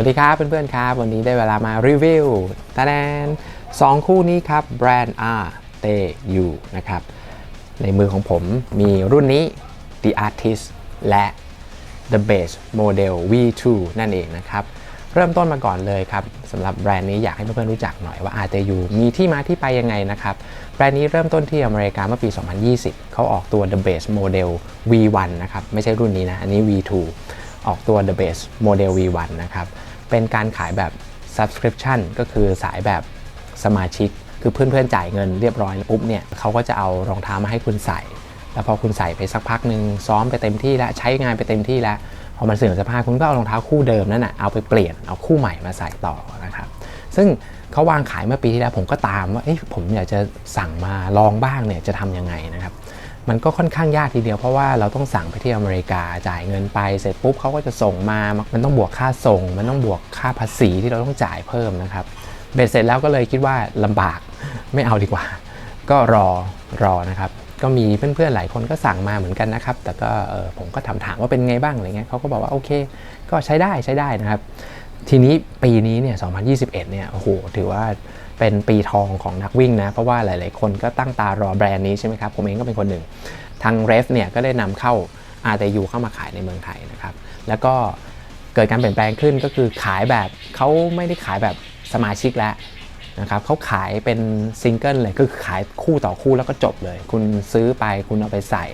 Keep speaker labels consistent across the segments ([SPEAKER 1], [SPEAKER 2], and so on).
[SPEAKER 1] วัสดีครับเพื่อนๆครับ วันนี้ได้เวลามารีวิวตาแดนสองคู่นี้ครับแบรนด์ R T U นะครับ ในมือของผมมีรุ่นนี้ The Artist และ The Base Model V2 นั่นเองนะครับ เริ่มต้นมาก่อนเลยครับสำหรับแบรนด์นี้อยากให้เพื่อนๆรู้จักหน่อยว่า RTU มีที่มาที่ไปยังไงนะครับ แบรนด์นี้เริ่มต้นที่อเมริกาเมื่อปี 2020 เขาออกตัว The Base Model V1 นะครับ ไม่ใช่รุ่นนี้นะ อันนี้ V2 ออกตัว The Base Model V1 นะครับ เป็นการขายแบบ subscription ก็คือสายแบบสมาชิก คือเพื่อนๆจ่ายเงินเรียบร้อยปุ๊บเนี่ยเขาก็จะเอารองเท้ามาให้คุณใส่ แล้วพอคุณใส่ไปสักพักหนึ่งซ้อมไปเต็มที่แล้วใช้งานไปเต็มที่แล้ว พอมันเสื่อมสภาพคุณก็เอารองเท้าคู่เดิมนั่นนะเอาไปเปลี่ยนเอาคู่ใหม่มาใส่ต่อนะครับซึ่งเขาวางขายเมื่อปีที่แล้วผมก็ตามว่าเอ๊ะผมอยากจะสั่งมาลองบ้างเนี่ยจะทำยังไงนะครับ มันก็ค่อนข้างยากทีเดียวเพราะว่าเราต้องสั่งไปที่อเมริกาจ่ายเงินไปเสร็จปุ๊บเขาก็จะส่งมา มันต้องบวกค่าส่ง มันต้องบวกค่าภาษีที่เราต้องจ่ายเพิ่มนะครับเบ็ดเสร็จแล้วก็เลยคิดว่าลำบากไม่เอาดีกว่า ก็รอรอนะครับ ก็มีเพื่อนๆหลายคนก็สั่งมาเหมือนกันนะครับ แต่ก็ผมก็ถามถามว่าเป็นไงบ้างอะไรเงี้ยเขาก็บอกว่าโอเค ก็ใช้ได้ใช้ได้นะครับ ทีนี้ปีนี้เนี่ย2021เนี่ยโอ้โหถือว่า เป็นปีทองของนักวิ่งนะ เพราะว่าหลาย ๆ คนก็ตั้งตารอแบรนด์นี้ใช่ไหมครับ ผมเองก็เป็นคนหนึ่ง ทาง r e f เนี่ยก็ได้นำเข้า RTU เข้ามาขายในเมืองไทยนะครับ แล้วก็เกิดการเปลี่ยนแปลงขึ้นก็คือขายแบบเขาไม่ได้ขายแบบสมาชิกแล้วนะครับเขาขายเป็นซิงเกิลเลยก็คือขายคู่ต่อคู่แล้วก็จบเลย คุณซื้อไปคุณเอาไปใส่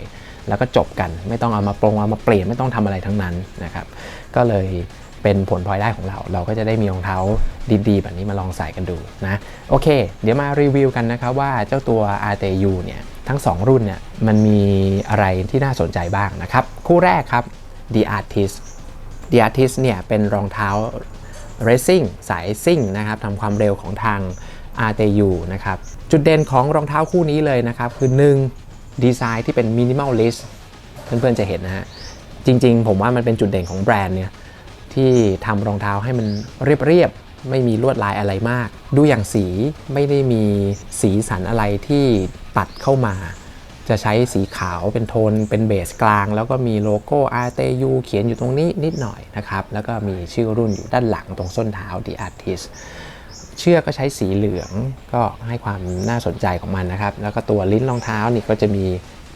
[SPEAKER 1] แล้วก็จบกัน ไม่ต้องเอามาปรงเอามาเปลี่ยนไม่ต้องทำอะไรทั้งนั้นนะครับ ก็เลย เป็นผลพลอยได้ของเรา เราก็จะได้มีรองเท้าดีๆ แบบนี้มาลองใส่กันดูนะ โอเค เดี๋ยวมารีวิวกันนะครับว่าเจ้าตัว RTU เนี่ยทั้ง 2 รุ่นเนี่ยมันมีอะไรที่น่าสนใจบ้างนะครับ คู่แรกครับ The Artist The Artist เนี่ยเป็นรองเท้า Racing สายซิ่งนะครับทำความเร็วของทาง RTU นะครับ จุดเด่นของรองเท้าคู่นี้เลยนะครับ คือ 1. ดีไซน์ที่เป็น minimalist เพื่อนๆจะเห็นนะฮะ จริงๆ ผมว่ามันเป็นจุดเด่นของแบรนด์เนี่ย ที่ทำรองเท้าให้มันเรียบๆไม่มีลวดลายอะไรมาก ดูอย่างสีไม่ได้มีสีสันอะไรที่ตัดเข้ามา จะใช้สีขาวเป็นโทนเป็นเบสกลาง แล้วก็มีโลโก้ RTU เขียนอยู่ตรงนี้นิดหน่อยนะครับ แล้วก็มีชื่อรุ่นอยู่ด้านหลังตรงส้นเท้า The Artist เชือกก็ใช้สีเหลืองก็ให้ความน่าสนใจของมันนะครับ แล้วก็ตัวลิ้นรองเท้านี่ก็จะมี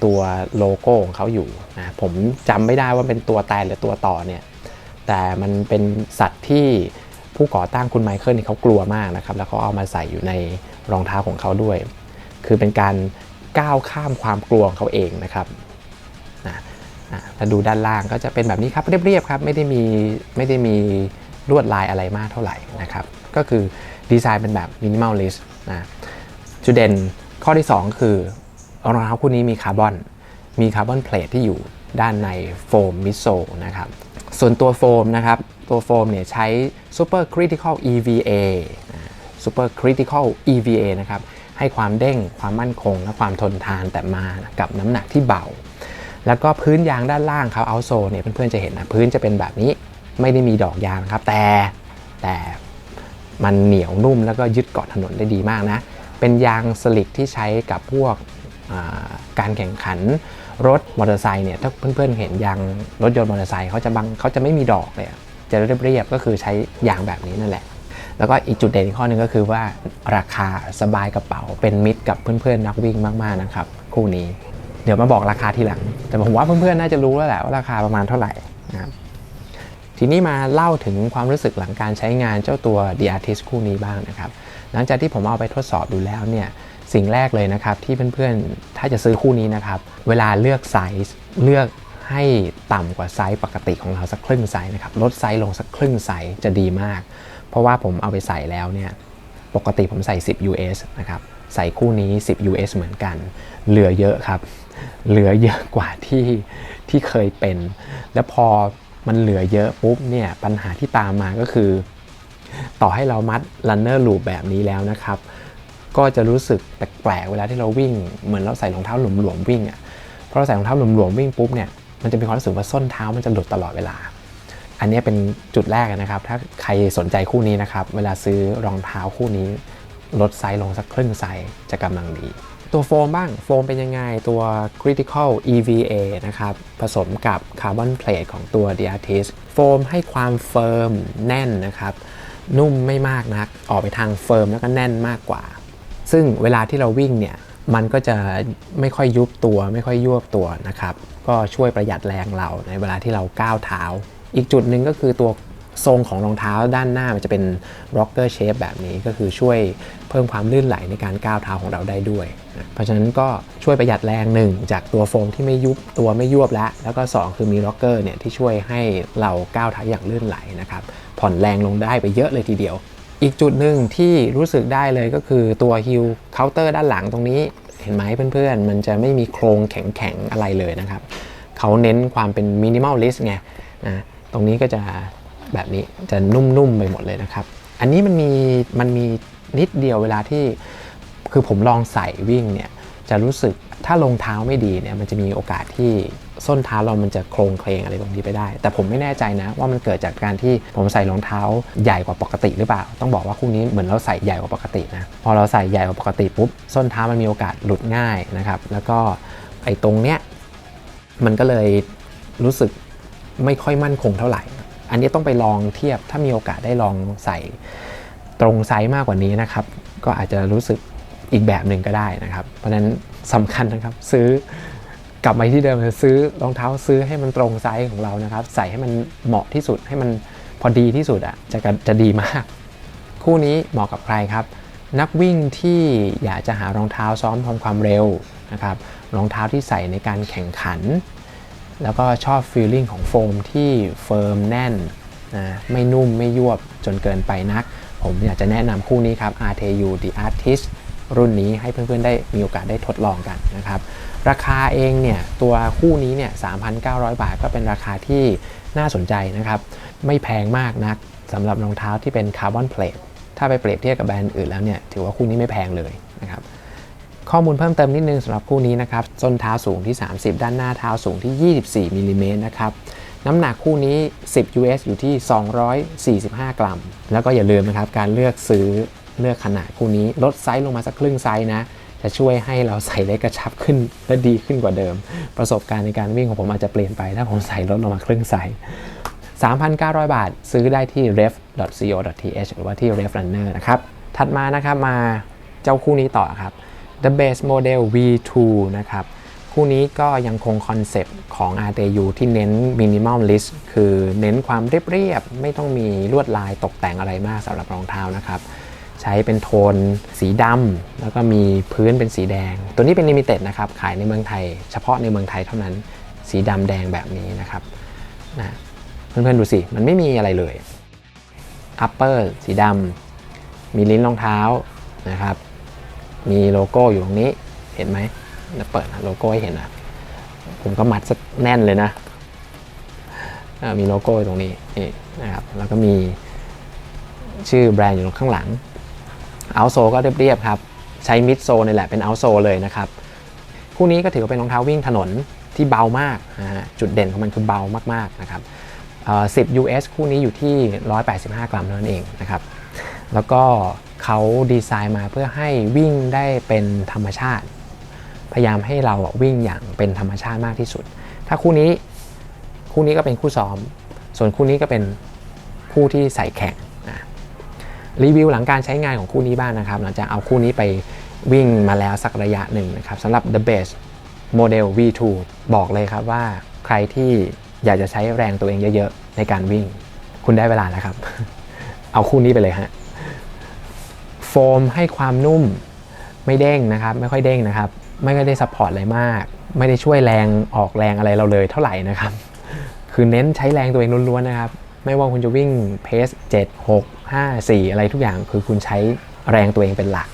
[SPEAKER 1] ตัวโลโก้ของเขาอยู่นะผมจำไม่ได้ว่าเป็นตัวแตนหรือตัวต่อเนี่ย แต่มันเป็นสัตว์ที่ผู้ก่อตั้งคุณไมเคิลนี่เขากลัวมากนะครับ แล้วเขาเอามาใส่อยู่ในรองเท้าของเขาด้วย คือเป็นการก้าวข้ามความกลัวของเขาเองนะครับนะนะถ้าดูด้านล่างก็จะเป็นแบบนี้ครับเรียบๆครับไม่ได้มีไม่ได้มีลวดลายอะไรมากเท่าไหร่นะครับ ก็คือดีไซน์เป็นแบบมินิมอลลิสต์นะจุดเด่นข้อที่ 2 คือรองเท้าคู่นี้มีคาร์บอน มีคาร์บอนเพลทที่อยู่ด้านในโฟมมิโซนะครับ ส่วนตัวโฟมนะครับ ตัวโฟมเนี่ยใช้ Super Critical EVA Super Critical EVA นะครับ ให้ความเด้งความมั่นคง และความทนทานแต่มากับน้ำหนักที่เบา แล้วก็พื้นยางด้านล่างเขาเอาโซเนี่ยเพื่อนๆจะเห็นนะพื้นจะเป็นแบบนี้ไม่ได้มีดอกยางครับ แต่แต่มันเหนียวนุ่มแล้วก็ยึดเกาะถนนได้ดีมากนะ เป็นยางสลิกที่ใช้กับพวกาการแข่งขัน รถมอเตอร์ไซค์เนี่ยถ้าเพื่อนๆเห็นยางรถยนต์มอเตอร์ไซค์เขาจะบังเขาจะไม่มีดอกเลยจะเรียบๆก็คือใช้ยางแบบนี้นั่นแหละ แล้วก็อีกจุดเด่นข้อหนึงก็คือว่าราคาสบายกระเป๋าเป็นมิตรกับเพื่อนๆนักวิ่งมากๆนะครับคู่นี้เดี๋ยวมาบอกราคาทีหลัง แต่ผมว่าเพื่อนๆน่าจะรู้แล้วแหละว่าราคาประมาณเท่าไหร่นะครับทีนี้มาเล่าถึงความรู้สึกหลังการใช้งานเจ้าตัว The Artist คู่นี้บ้างนะครับ หลังจากที่ผมเอาไปทดสอบดูแล้วเนี่ย สิ่งแรกเลยนะครับที่เพื่อนๆ ถ้าจะซื้อคู่นี้นะครับ เวลาเลือกไซส์เลือกให้ต่ำกว่าไซส์ปกติของเราสักครึ่งไซส์นะครับลดไซส์ลงสักครึ่งไซส์จะดีมาก เพราะว่าผมเอาไปใส่แล้วเนี่ยปกติผมใส่ 10 US นะครับใส่คู่นี้ 10 US เหมือนกัน เหลือเยอะครับ เหลือเยอะกว่าที่ที่เคยเป็น แล้วพอมันเหลือเยอะปุ๊บเนี่ยปัญหาที่ตามมาก็คือ ต่อให้เรามัด runner loop แบบนี้แล้วนะครับ ก็จะรู้สึกแปลกๆเวลาที่เราวิ่ง เหมือนเราใส่รองเท้าหลวมๆวิ่งอะ่ะเพราะเราใส่รองเท้าหลวมๆวิ่งปุ๊บเนี่ยมันจะมีความรู้สึกว่าส้นเท้ามันจะหลุดตลอดเวลา อันนี้เป็นจุดแรกนะครับ ถ้าใครสนใจคู่นี้นะครับ เวลาซื้อรองเท้าคู่นี้ ลดไซส์ลงสักครึ่งไซส์จะกำลังดี ตัวโฟมบ้างโฟมเป็นยังไงตัว critical EVA นะครับ ผสมกับคาร์บอนเพลทของตัว The Artist โฟมให้ความเฟิร์มแน่นนะครับ นุ่มไม่มากนัก ออกไปทางเฟิร์มแล้วก็แน่นมากกว่า ซึ่งเวลาที่เราวิ่งเนี่ยมันก็จะไม่ค่อยยุบตัวไม่ค่อยยวบตัวนะครับ ก็ช่วยประหยัดแรงเราในเวลาที่เราก้าวเท้า อีกจุดหนึ่งก็คือตัวทรงของรองเท้าด้านหน้ามันจะเป็น rocker shape แบบนี้ก็คือช่วยเพิ่มความลื่นไหลในการก้าวเท้าของเราได้ด้วย เพราะฉะนั้นก็ช่วยประหยัดแรงหนึ่งจากตัวโฟมที่ไม่ยุบตัวไม่ยวบแล้ว แล้วก็ 2 คือมี rocker เนี่ยที่ช่วยให้เราก้าวเท้าอย่างลื่นไหลนะครับผ่อนแรงลงได้ไปเยอะเลยทีเดียว อีกจุดหนึ่งที่รู้สึกได้เลยก็คือตัวฮิลเคาน์เตอร์ด้านหลังตรงนี้ เห็นไหมเพื่อนๆ มันจะไม่มีโครงแข็งๆ อะไรเลยนะครับ เขาเน้นความเป็นมินิมอลลิสต์ไงนะตรงนี้ก็จะแบบนี้จะนุ่มๆ ไปหมดเลยนะครับ อันนี้มันมีมันมีนิดเดียวเวลาที่คือผมลองใส่วิ่งเนี่ยจะรู้สึกถ้ารองเท้าไม่ดีเนี่ยมันจะมีโอกาสที่ ส้นเท้าเรามันจะโครงเคลงอะไรบางทีไปได้ แต่ผมไม่แน่ใจนะ ว่ามันเกิดจากการที่ผมใส่รองเท้าใหญ่กว่าปกติหรือเปล่า ต้องบอกว่าคู่นี้เหมือนเราใส่ใหญ่กว่าปกตินะ พอเราใส่ใหญ่กว่าปกติปุ๊บ ส้นเท้ามันมีโอกาสหลุดง่ายนะครับ แล้วก็ไอ้ตรงเนี้ยมันก็เลยรู้สึกไม่ค่อยมั่นคงเท่าไหร่ อันนี้ต้องไปลองเทียบ ถ้ามีโอกาสได้ลองใส่ตรงไซส์มากกว่านี้นะครับ ก็อาจจะรู้สึกอีกแบบหนึ่งก็ได้นะครับ เพราะฉะนั้นสำคัญนะครับซื้อ กลับมาที่เดิมคือซื้อรองเท้าซื้อให้มันตรงไซส์ของเรานะครับ ใส่ให้มันเหมาะที่สุดให้มันพอดีที่สุดอะจะจะดีมาก คู่นี้เหมาะกับใครครับ นักวิ่งที่อยากจะหารองเท้าซ้อมทำความเร็วนะครับรองเท้าที่ใส่ในการแข่งขัน แล้วก็ชอบฟีลลิ่งของโฟมที่เฟิร์มแน่นนะไม่นุ่มไม่ยวบจนเกินไปนัก ผมอยากจะแนะนำคู่นี้ครับ RTU The Artist รุ่นนี้ให้เพื่อนๆได้มีโอกาสได้ทดลองกันนะครับ ราคาเองเนี่ยตัวคู่นี้เนี่ย3,900 บาทก็เป็นราคาที่น่าสนใจนะครับ ไม่แพงมากนักสำหรับรองเท้าที่เป็นคาร์บอนเพลทถ้าไปเปรียบเทียบกับแบรนด์อื่นแล้วเนี่ยถือว่าคู่นี้ไม่แพงเลยนะครับข้อมูลเพิ่มเติมนิดนึงสำหรับคู่นี้นะครับส้นเท้าสูงที่ 30 ด้านหน้าเท้าสูงที่ 24มิลลิเมตรนะครับน้ำหนักคู่นี้ 10 US อยู่ที่ 245 กรัม แล้วก็อย่าลืมนะครับการเลือกซื้อเลือกขนาดคู่นี้ลดไซส์ลงมาสักครึ่งไซส์นะ จะช่วยให้เราใส่ได้กระชับขึ้นและดีขึ้นกว่าเดิม ประสบการณ์ในการวิ่งของผมอาจจะเปลี่ยนไป ถ้าผมใส่ลดลงมาครึ่งไซส์3,900 บาท ซื้อได้ที่ ref.co.th หรือว่าที่ ref runner นะครับ ถัดมานะครับมาเจ้าคู่นี้ต่อครับ The Base Model V2 นะครับ คู่นี้ก็ยังคงคอนเซปต์ของ RTU ที่เน้น Minimalist คือเน้นความเรียบๆ ไม่ต้องมีลวดลายตกแต่งอะไรมากสำหรับรองเท้านะครับ ใช้เป็นโทนสีดำแล้วก็มีพื้นเป็นสีแดง ตัวนี้เป็นลิมิเต็ดนะครับขายในเมืองไทย เฉพาะในเมืองไทยเท่านั้นสีดำแดงแบบนี้นะครับนะเพื่อนๆดูสิมันไม่มีอะไรเลย upper สีดำมีลิ้นรองเท้านะครับ มีโลโก้อยู่ตรงนี้เห็นไหมเดี๋ยวเปิดโลโก้ให้เห็นนะผมก็มัดซะแน่นเลยนะมีโลโก้อยู่ตรงนี้นี่นะครับแล้วก็มีชื่อแบรนด์อยู่ตรงข้างหลัง เอาโซก็เรียบๆครับ ใช้มิดโซนี่แหละเป็นเอาโซเลยนะครับ คู่นี้ก็ถือว่าเป็นรองเท้าวิ่งถนนที่เบามากนะฮะจุดเด่นของมันคือเบามากๆนะครับ10 US คู่นี้อยู่ที่ 185 กรัมเท่านั้นเองนะครับ แล้วก็เขาดีไซน์มาเพื่อให้วิ่งได้เป็นธรรมชาติ พยายามให้เราวิ่งอย่างเป็นธรรมชาติมากที่สุด ถ้าคู่นี้คู่นี้ก็เป็นคู่ซ้อม ส่วนคู่นี้ก็เป็นคู่ที่ใส่แข่ง รีวิวหลังการใช้งานของคู่นี้บ้างนะครับ หลังจากเอาคู่นี้ไปวิ่งมาแล้วสักระยะหนึ่งนะครับสำหรับ The Base Model V2 บอกเลยครับว่าใครที่อยากจะใช้แรงตัวเองเยอะๆ ในการวิ่ง คุณได้เวลาแล้วครับ เอาคู่นี้ไปเลยฮะโฟมให้ความนุ่มไม่เด้งนะครับ ไม่ค่อยเด้งนะครับ ไม่ได้ซัพพอร์ตอะไรมาก ไม่ได้ช่วยแรงออกแรงอะไรเราเลยเท่าไหร่นะครับ คือเน้นใช้แรงตัวเองล้วนๆนะครับ ไม่ว่าคุณจะวิ่งเพส7 6 5 4 อะไรทุกอย่างคือคุณใช้แรงตัวเองเป็นหลัก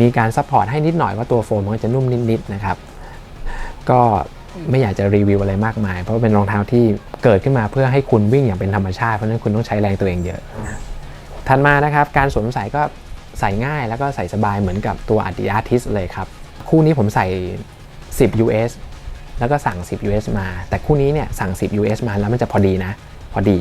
[SPEAKER 1] มีการซัพพอร์ตให้นิดหน่อยว่าตัวโฟมมันจะนุ่มนิดๆนะครับ ก็ไม่อยากจะรีวิวอะไรมากมาย เพราะเป็นรองเท้าที่เกิดขึ้นมาเพื่อให้คุณวิ่งอย่างเป็นธรรมชาติ เพราะฉะนั้นคุณต้องใช้แรงตัวเองเยอะ ถัดมานะครับ การสวมใส่ก็ใส่ง่ายแล้วก็ใส่สบายเหมือนกับตัว Adidas เลยครับ คู่นี้ผมใส่ 10 US แล้วก็สั่ง 10 US มา แต่คู่นี้เนี่ยสั่ง 10 US มาแล้วมันจะพอดีนะ พอดี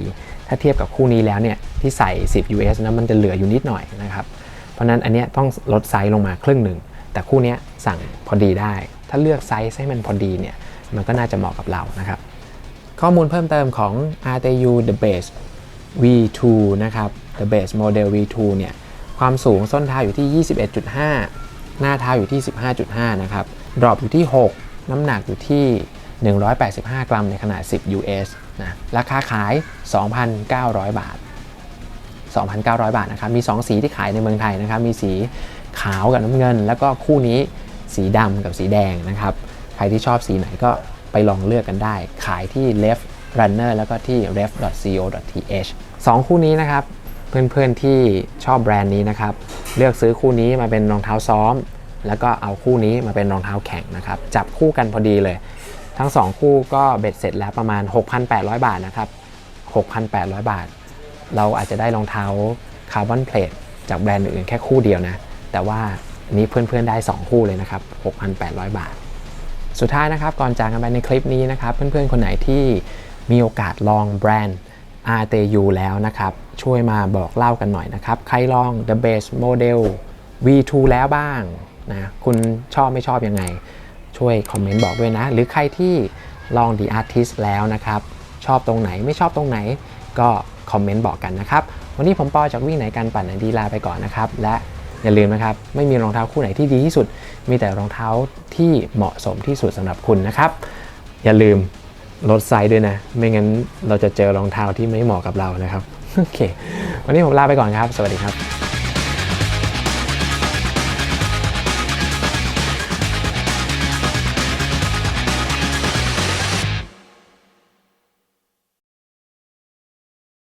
[SPEAKER 1] ถ้าเทียบกับคู่นี้แล้วเนี่ยที่ใส่ 10 US นะมันจะเหลืออยู่นิดหน่อยนะครับ เพราะนั้นอันนี้ต้องลดไซส์ลงมาครึ่งหนึ่ง แต่คู่นี้สั่งพอดีได้ ถ้าเลือกไซส์ให้มันพอดีเนี่ยมันก็น่าจะเหมาะกับเรานะครับ ข้อมูลเพิ่มเติมของ RTU The Base V2 นะครับ The Base Model V2 เนี่ยความสูงส้นเท้าอยู่ที่ 21.5 หน้าเท้าอยู่ที่ 15.5 นะครับ ดรอปอยู่ที่ 6 น้ำหนักอยู่ที่ 185 กรัมในขนาด 10 US นะราคาขาย 2,900 บาท 2,900 บาทนะครับมี 2 สีที่ขายในเมืองไทยนะครับมีสีขาวกับน้ำเงิน แล้วก็คู่นี้สีดำกับสีแดงนะครับใครที่ชอบสีไหนก็ไปลองเลือกกันได้ ขายที่ Left Runner แล้วก็ที่ ref.co.th สองคู่นี้นะครับ เพื่อนๆที่ชอบแบรนด์นี้นะครับ เลือกซื้อคู่นี้มาเป็นรองเท้าซ้อม แล้วก็เอาคู่นี้มาเป็นรองเท้าแข่งนะครับ จับคู่กันพอดีเลย ทั้ง 2 คู่ก็เบ็ดเสร็จแล้วประมาณ 6,800 บาทนะครับ 6,800 บาท เราอาจจะได้รองเท้าคาร์บอนเพลทจากแบรนด์อื่นแค่คู่เดียวนะ แต่ว่านนี้เพื่อนๆได้ 2 คู่เลยนะครับ 6,800 บาท สุดท้ายนะครับก่อนจากกันไปในคลิปนี้นะครับ เพื่อนๆ คนไหนที่มีโอกาสลองแบรนด์ RTU แล้วนะครับ ช่วยมาบอกเล่ากันหน่อยนะครับ ใครลอง The Base Model V2 แล้วบ้างนะคุณชอบไม่ชอบยังไง ช่วยคอมเมนต์บอกด้วยนะ หรือใครที่ลอง The Artist แล้วนะครับ ชอบตรงไหนไม่ชอบตรงไหนก็คอมเมนต์บอกกันนะครับ วันนี้ผมปอจากวิ่งไหนกันปั่นไหนดีลาไปก่อนนะครับ และอย่าลืมนะครับ ไม่มีรองเท้าคู่ไหนที่ดีที่สุด มีแต่รองเท้าที่เหมาะสมที่สุดสำหรับคุณนะครับ อย่าลืมลดไซส์ด้วยนะ ไม่งั้นเราจะเจอรองเท้าที่ไม่เหมาะกับเรานะครับ โอเค วันนี้ผมลาไปก่อนครับ สวัสดีครับ